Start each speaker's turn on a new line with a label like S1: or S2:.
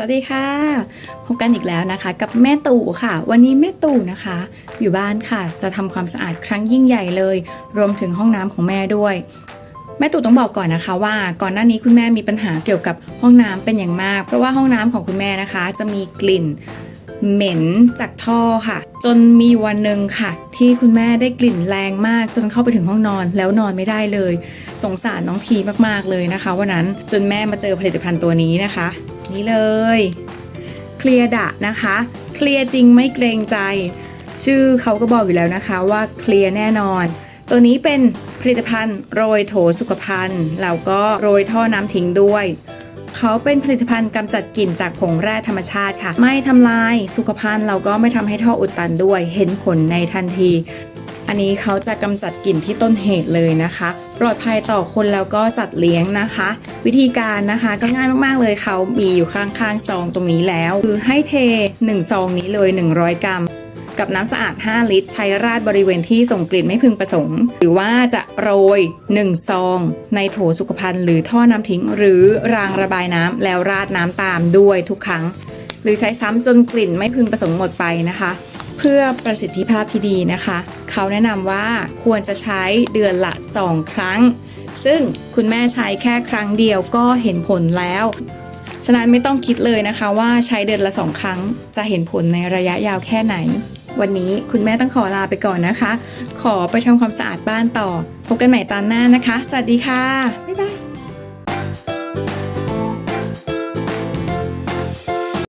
S1: สวัสดีค่ะ พบกันอีกแล้วนะคะ กับแม่ตู่ค่ะ วันนี้แม่ตู่นะคะ อยู่บ้านค่ะ จะทำความสะอาดครั้งยิ่งใหญ่เลย รวมถึงห้องน้ำของแม่ด้วย แม่ตู่ต้องบอกก่อนนะคะว่าก่อนหน้านี้คุณแม่มีปัญหาเกี่ยวกับห้องน้ำเป็นอย่างมาก เพราะว่าห้องน้ำของคุณแม่นะคะ จะมีกลิ่นเหม็นจากท่อค่ะ จนมีวันหนึ่งค่ะ ที่คุณแม่ได้กลิ่นแรงมาก จนเข้าไปถึงห้องนอนแล้วนอนไม่ได้เลย สงสารน้องทีมากๆเลยนะคะวันนั้นจนแม่มาเจอผลิตภัณฑ์ตัวนี้นะคะ นี่เลย เคลียร์ดะนะคะ เคลียร์จริงไม่เกรงใจ ชื่อเขาก็บอกอยู่แล้วนะคะว่าเคลียร์แน่นอน ตัวนี้เป็นผลิตภัณฑ์โรยโถสุขภัณฑ์แล้วก็โรยท่อน้ำทิ้งด้วยเขาเป็นผลิตภัณฑ์กำจัดกลิ่นจากผงแร่ธรรมชาติค่ะ ไม่ทำลายสุขภัณฑ์เราก็ไม่ทำให้ท่ออุดตันด้วย เห็นผลในทันที อันนี้เขาจะกำจัดกลิ่นที่ต้นเหตุเลยนะคะ ปลอดภัยต่อคนแล้วก็สัตว์เลี้ยงนะคะ วิธีการนะคะก็ง่ายมากๆเลยเขามีอยู่ข้างๆซองตรงนี้แล้ว คือให้เท 1 ซองนี้เลย 100 กรัม กับน้ำสะอาด 5 ลิตร ใช้ราดบริเวณที่ส่งกลิ่นไม่พึงประสงค์ หรือว่าจะโรย 1 ซอง ในโถสุขภัณฑ์หรือท่อน้ำทิ้ง หรือรางระบายน้ำแล้วราดน้ำตามด้วยทุกครั้ง หรือใช้ซ้ำจนกลิ่นไม่พึงประสงค์หมดไปนะคะ เพื่อประสิทธิภาพที่ดีนะคะ เขาแนะนำว่าควรจะใช้เดือนละ 2 ครั้ง ซึ่งคุณแม่ใช้แค่ครั้งเดียวก็เห็นผลแล้ว ฉะนั้นไม่ต้องคิดเลยนะคะว่าใช้เดือนละสองครั้งจะเห็นผลในระยะยาวแค่ไหน วันนี้คุณแม่ต้องขอลาไปก่อนนะคะ ขอไปทำความสะอาดบ้านต่อ พบกันใหม่ตอนหน้านะคะ สวัสดีค่ะ